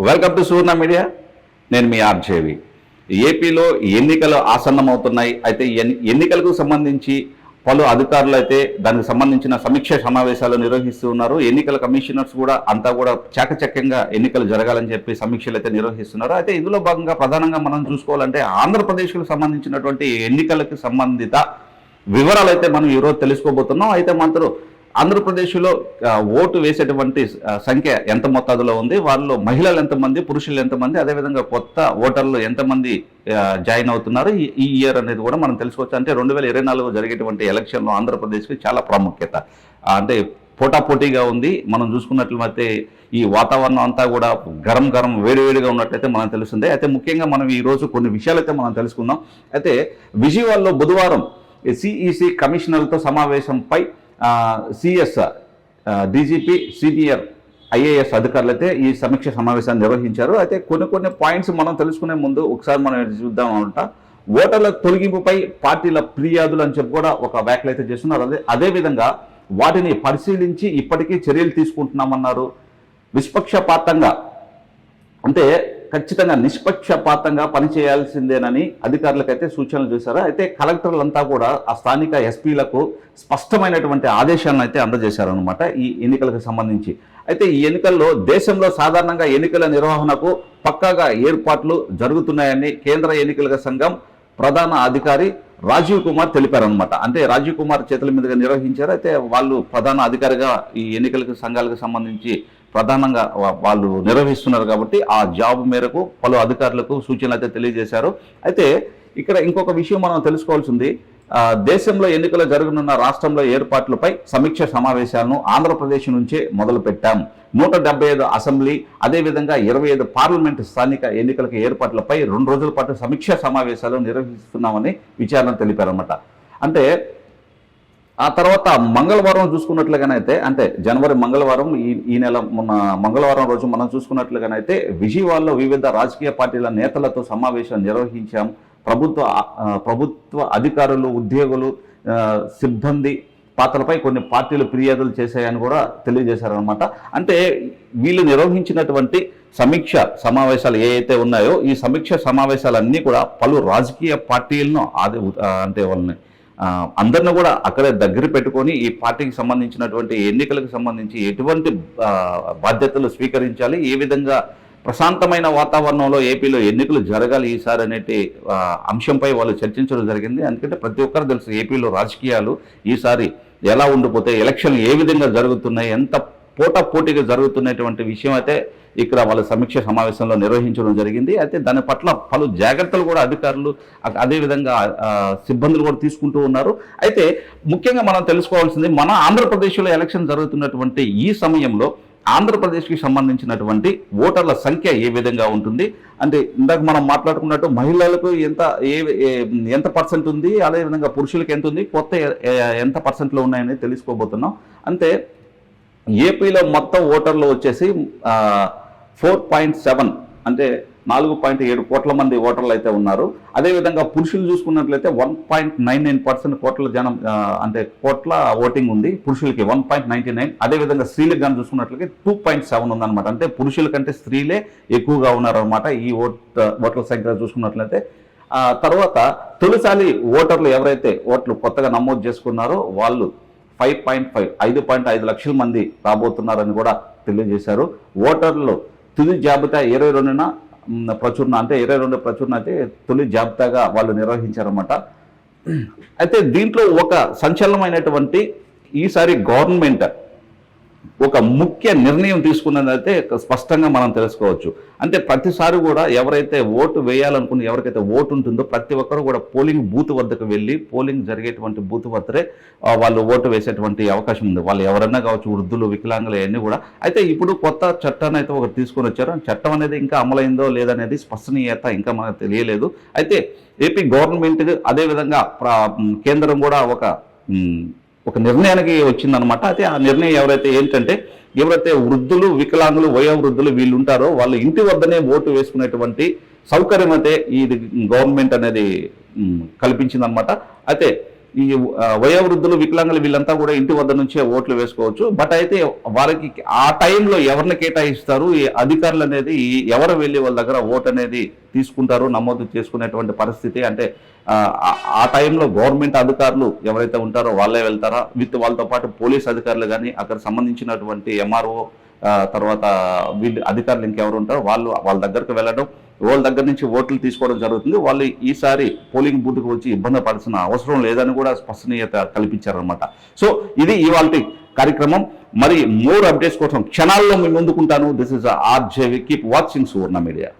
Welcome to సూర్ణ media నేను మీ RJV. ఏపీలో ఎన్నికలు ఆసన్నమవుతున్నాయి. అయితే ఎన్ని- ఎన్నికలకు సంబంధించి పలు అధికారులు అయితే దానికి సంబంధించిన సమీక్ష సమావేశాలు నిర్వహిస్తూ ఉన్నారు. ఎన్నికల కమిషనర్స్ కూడా అంతా కూడా చాకచక్యంగా ఎన్నికలు జరగాలని చెప్పి సమీక్షలు అయితే నిర్వహిస్తున్నారు. అయితే ఇందులో భాగంగా ప్రధానంగా మనం చూసుకోవాలంటే ఆంధ్రప్రదేశ్కు సంబంధించినటువంటి ఎన్నికలకు సంబంధిత వివరాలు అయితే మనం ఈరోజు తెలుసుకోబోతున్నాం. అయితే మాత్రం ఆంధ్రప్రదేశ్లో ఓటు వేసేటువంటి సంఖ్య ఎంత మొత్తాదులో ఉంది? వాళ్ళు మహిళలు ఎంతమంది పురుషులు ఎంతమంది? అదేవిధంగా కొత్త ఓటర్లు ఎంతమంది జాయిన్ అవుతున్నారు? ఈ- ఈ ఇయర్ అనేది కూడా మనం తెలుసుకోవచ్చు. అంటే రెండు వేల ఇరవై నాలుగు జరిగేటువంటి ఎలక్షన్లో ఆంధ్రప్రదేశ్కి చాలా ప్రాముఖ్యత. అంటే పోటాపోటీగా ఉంది. మనం చూసుకున్నట్లయితే ఈ వాతావరణం అంతా కూడా గరం గరం వేడివేడిగా ఉన్నట్లయితే మనం తెలుస్తుంది. అయితే ముఖ్యంగా మనం ఈరోజు కొన్ని విషయాలు అయితే మనం తెలుసుకుందాం. అయితే విజయవాడలో బుధవారం సిఈసి కమిషనర్లతో సమావేశంపై సిఎస్ఆర్ డీజీపీ సీనియర్ ఐఏఎస్ అధికారులైతే ఈ సమీక్ష సమావేశాన్ని నిర్వహించారు. అయితే కొన్ని కొన్ని పాయింట్స్ మనం తెలుసుకునే ముందు ఒకసారి మనం చూద్దాం అనమాట ఓటర్ల తొలగింపుపై పార్టీల ఫిర్యాదులు అని చెప్పి కూడా ఒక వ్యాఖ్యలు అయితే చేస్తున్నారు. అదే అదేవిధంగా వాటిని పరిశీలించి ఇప్పటికీ చర్యలు తీసుకుంటున్నామన్నారు. నిష్పక్షపాతంగా అంటే ఖచ్చితంగా నిష్పక్షపాతంగా పనిచేయాల్సిందేనని అధికారులకైతే సూచనలు చేశారు. అయితే కలెక్టర్లంతా కూడా ఆ స్థానిక ఎస్పీలకు స్పష్టమైనటువంటి ఆదేశాలను అయితే అందజేశారనమాట ఈ ఎన్నికలకు సంబంధించి. అయితే ఈ ఎన్నికల్లో దేశంలో సాధారణంగా ఎన్నికల నిర్వహణకు పక్కాగా ఏర్పాట్లు జరుగుతున్నాయని కేంద్ర ఎన్నికల సంఘం ప్రధాన అధికారి రాజీవ్ కుమార్ తెలిపారనమాట అంటే రాజీవ్ కుమార్ చేతుల మీదుగా నిర్వహించారు. అయితే వాళ్ళు ప్రధాన అధికారిగా ఈ ఎన్నికలకు సంఘాలకు సంబంధించి ప్రధానంగా వాళ్ళు నిర్వహిస్తున్నారు కాబట్టి ఆ జాబ్ మేరకు పలు అధికారులకు సూచనలు అయితే తెలియజేశారు. అయితే ఇక్కడ ఇంకొక విషయం మనం తెలుసుకోవాల్సింది. దేశంలో ఎన్నికలు జరగనున్న రాష్ట్రంలో ఏర్పాట్లపై సమీక్ష సమావేశాలను ఆంధ్రప్రదేశ్ నుంచే మొదలు పెట్టాం నూట డెబ్బై ఐదు అసెంబ్లీ అదేవిధంగా ఇరవై ఐదు పార్లమెంటు స్థానిక ఎన్నికలకు ఏర్పాట్లపై రెండు రోజుల పాటు సమీక్ష సమావేశాలు నిర్వహిస్తున్నామని విచారణ తెలిపారన్నమాట. అంటే ఆ తర్వాత మంగళవారం చూసుకున్నట్లుగానైతే అంటే జనవరి మంగళవారం ఈ ఈ నెల మొన్న మంగళవారం రోజు మనం చూసుకున్నట్లుగానైతే విజయవాడలో వివిధ రాజకీయ పార్టీల నేతలతో సమావేశం నిర్వహించాం. ప్రభుత్వ ప్రభుత్వ అధికారులు ఉద్యోగులు సిబ్బంది పాత్రలపై కొన్ని పార్టీలు ఫిర్యాదులు చేశాయని కూడా తెలియజేశారనమాట అంటే వీళ్ళు నిర్వహించినటువంటి సమీక్ష సమావేశాలు ఏవైతే ఉన్నాయో ఈ సమీక్ష సమావేశాలన్నీ కూడా పలు రాజకీయ పార్టీలను ఆది అంటే వాళ్ళని అందరిని కూడా అక్కడే దగ్గర పెట్టుకొని ఈ పార్టీకి సంబంధించినటువంటి ఎన్నికలకు సంబంధించి ఎటువంటి బాధ్యతలు స్వీకరించాలి ఏ విధంగా ప్రశాంతమైన వాతావరణంలో ఏపీలో ఎన్నికలు జరగాలి ఈసారి అనేటి అంశంపై వాళ్ళు చర్చించడం జరిగింది. ఎందుకంటే ప్రతి ఒక్కరు తెలుసు ఏపీలో రాజకీయాలు ఈసారి ఎలా ఉండిపోతాయి ఎలక్షన్లు ఏ విధంగా జరుగుతున్నాయి ఎంత పోటా పోటీగా జరుగుతున్నటువంటి విషయం అయితే ఇక్కడ వాళ్ళ సమీక్ష సమావేశంలో నిర్వహించడం జరిగింది. అయితే దాని పట్ల పలు జాగ్రత్తలు కూడా అధికారులు అదేవిధంగా సిబ్బందులు కూడా తీసుకుంటూ ఉన్నారు. అయితే ముఖ్యంగా మనం తెలుసుకోవాల్సింది మన ఆంధ్రప్రదేశ్లో ఎలక్షన్ జరుగుతున్నటువంటి ఈ సమయంలో ఆంధ్రప్రదేశ్కి సంబంధించినటువంటి ఓటర్ల సంఖ్య ఏ విధంగా ఉంటుంది? అంటే ఇందాక మనం మాట్లాడుకున్నట్టు మహిళలకు ఎంత ఏ ఎంత పర్సెంట్ ఉంది? అదేవిధంగా పురుషులకు ఎంత ఉంది? కొత్త ఎంత పర్సెంట్లో ఉన్నాయని తెలుసుకోబోతున్నాం. అంతే ఏపీలో మొత్తం ఓటర్లు వచ్చేసి ఫోర్ పాయింట్ సెవెన్ అంటే నాలుగు పాయింట్ ఏడు కోట్ల మంది ఓటర్లు అయితే ఉన్నారు. అదేవిధంగా పురుషులు చూసుకున్నట్లయితే one point nine nine percent కోట్ల జనం అంటే కోట్ల ఓటింగ్ ఉంది పురుషులకి వన్ పాయింట్ నైన్టీ నైన్. అదేవిధంగా స్త్రీలకు కానీ చూసుకున్నట్లయితే టూ పాయింట్ సెవెన్ ఉందన్నమాట. అంటే పురుషుల కంటే స్త్రీలే ఎక్కువగా ఉన్నారన్నమాట ఈ ఓట్ ఓట్ల సంఖ్య చూసుకున్నట్లయితే. తర్వాత తొలిసారి ఓటర్లు ఎవరైతే ఓట్లు కొత్తగా నమోదు చేసుకున్నారో వాళ్ళు ఫైవ్ పాయింట్ ఫైవ్ ఐదు పాయింట్ ఐదు లక్షల మంది రాబోతున్నారని కూడా తెలియజేశారు. ఓటర్లు తుది జాబితా ఇరవై రెండున ప్రచురణ అంటే ఇరవై రెండు ప్రచురణ అయితే తొలి జాబితాగా వాళ్ళు నిర్వహించారన్నమాట. అయితే దీంట్లో ఒక సంచలనమైనటువంటి ఈసారి గవర్నమెంట్ ఒక ముఖ్య నిర్ణయం తీసుకున్నదైతే స్పష్టంగా మనం తెలుసుకోవచ్చు. అంటే ప్రతిసారి కూడా ఎవరైతే ఓటు వేయాలనుకున్న ఎవరికైతే ఓటు ఉంటుందో ప్రతి ఒక్కరు కూడా పోలింగ్ బూత్ వద్దకు వెళ్ళి పోలింగ్ జరిగేటువంటి బూత్ వద్దరే వాళ్ళు ఓటు వేసేటువంటి అవకాశం ఉంది. వాళ్ళు ఎవరన్నా కావచ్చు వృద్ధులు వికలాంగులు అవన్నీ కూడా. అయితే ఇప్పుడు కొత్త చట్టాన్ని అయితే ఒకటి తీసుకొని వచ్చారు. చట్టం అనేది ఇంకా అమలైందో లేదనేది స్పష్టనీయత ఇంకా మనకు తెలియలేదు. అయితే ఏపీ గవర్నమెంట్ అదేవిధంగా కేంద్రం కూడా ఒక ఒక నిర్ణయానికి వచ్చిందనమాట అయితే ఆ నిర్ణయం ఎవరైతే ఏంటంటే ఎవరైతే వృద్ధులు వికలాంగులు వయోవృద్ధులు వీళ్ళు ఉంటారో వాళ్ళు ఇంటి వద్దనే ఓటు వేసుకునేటువంటి సౌకర్యం అయితే ఇది గవర్నమెంట్ అనేది కల్పించిందనమాట అయితే ఈ వయోవృద్ధులు వికలాంగులు వీళ్ళంతా కూడా ఇంటి వద్ద నుంచే ఓట్లు వేసుకోవచ్చు. బట్ అయితే వారికి ఆ టైంలో ఎవరిని కేటాయిస్తారు? ఈ అధికారులు అనేది ఎవరు వెళ్ళి వాళ్ళ దగ్గర ఓట్ అనేది తీసుకుంటారు నమోదు చేసుకునేటువంటి పరిస్థితి? అంటే ఆ, ఆ టైంలో గవర్నమెంట్ అధికారులు ఎవరైతే ఉంటారో వాళ్ళే వెళ్తారా? విత్ వాళ్ళతో పాటు పోలీస్ అధికారులు కానీ అక్కడ సంబంధించినటువంటి ఎంఆర్ఓ తర్వాత వీళ్ళు అధికారులు ఇంకెవరు ఉంటారో వాళ్ళు వాళ్ళ దగ్గరకు వెళ్ళడం వాళ్ళ దగ్గర నుంచి ఓట్లు తీసుకోవడం జరుగుతుంది. వాళ్ళు ఈసారి పోలింగ్ బూత్కు వచ్చి ఇబ్బంది పడాల్సిన అవసరం లేదని కూడా స్పష్టనీయత కల్పించారనమాట సో ఇది ఇవాళ కార్యక్రమం. మరి మోర్ అప్డేట్స్ కోసం క్షణాల్లో మేము ముందుకుంటాను this is RJV keep watching Suvarna media